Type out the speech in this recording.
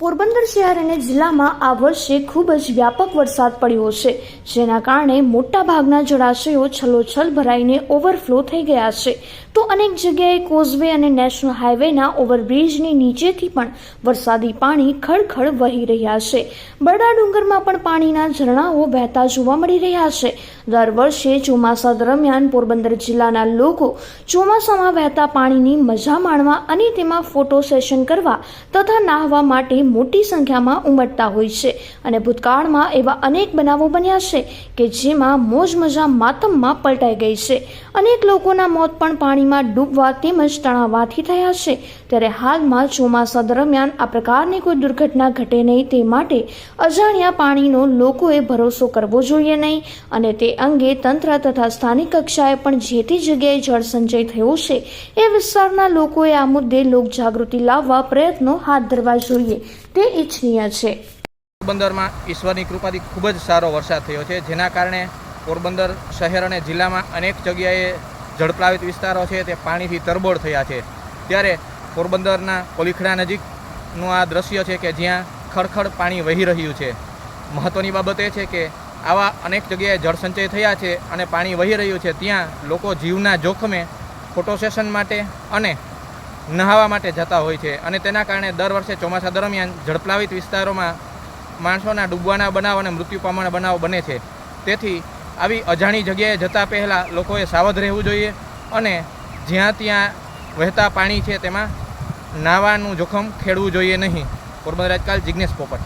પોરબંદર શહેર અને જિલ્લામાં આ વર્ષે ખૂબ જ વ્યાપક વરસાદ પડ્યો છે જેના કારણે મોટાભાગના જળાશયો છલોછલ ભરાઈને ઓવરફ્લો થઈ ગયા છે. તો અનેક જગ્યાએ કોઝવે અને નેશનલ હાઈવેના ઓવરબ્રિજની નીચેથી પણ વરસાદી પાણી ખડખડ વહી રહ્યા છે. બરડા ડુંગરમાં પણ પાણીના ઝરણાઓ વહેતા જોવા મળી રહ્યા છે. દર વર્ષે ચોમાસા દરમિયાન પોરબંદર જિલ્લાના લોકો ચોમાસામાં વહેતા પાણીની મજા માણવા અને તેમાં ફોટો સેશન કરવા તથા નાહવા માટે મોટી સંખ્યામાં ઉમટતા હોય છે. અને ભૂતકાળમાં એવા અનેક બનાવો બન્યા છે કે જેમાં મોજ મજા માતમમાં પલટાઈ ગઈ છે. અનેક લોકોના મોત પણ પાણીમાં ડૂબવા તેમજ તણાવવાથી થયા છે. ત્યારે હાલમાં ચોમાસા દરમિયાન આ પ્રકારની કોઈ દુર્ઘટના ઘટે નહીં તે માટે અજાણ્યા પાણીનો લોકોએ ભરોસો કરવો જોઈએ નહીં. અને તે અંગે તંત્ર તથા સ્થાનિક કક્ષાએ પણ જે તે જગ્યાએ જળસંચય થયો છે એ વિસ્તારના લોકોએ આ મુદ્દે લોકજાગૃતિ લાવવા પ્રયત્નો હાથ ધરવા જોઈએ. તે ઇચ્છનીય છે. પોરબંદરમાં ઈશ્વરની કૃપાથી ખૂબ જ સારો વરસાદ થયો છે, જેના કારણે પોરબંદર શહેર અને જિલ્લામાં અનેક જગ્યાએ જળપ્લાવિત વિસ્તારો છે, તે પાણીથી તરબોળ થયા છે. ત્યારે પોરબંદરના કોલીખડા નજીકનું આ દ્રશ્ય છે કે જ્યાં ખડખડ પાણી વહી રહ્યું છે. મહત્ત્વની બાબત એ છે કે આવા અનેક જગ્યાએ જળસંચય થયા છે અને પાણી વહી રહ્યું છે, ત્યાં લોકો જીવના જોખમે ફોટો સેશન માટે અને નહાવા માટે જતા હોય છે અને તેના કારણે દર વર્ષે ચોમાસા દરમિયાન ઝડપલાવિત વિસ્તારોમાં માણસોના ડૂબવાના બનાવ અને મૃત્યુ પામવાના બનાવ બને છે. તેથી આવી અજાણી જગ્યાએ જતાં પહેલાં લોકોએ સાવધ રહેવું જોઈએ અને જ્યાં ત્યાં વહેતા પાણી છે તેમાં નાહવાનું જોખમ ખેડવું જોઈએ નહીં. પોરબંદર આજકાલ જિજ્ઞેશ પોપટ.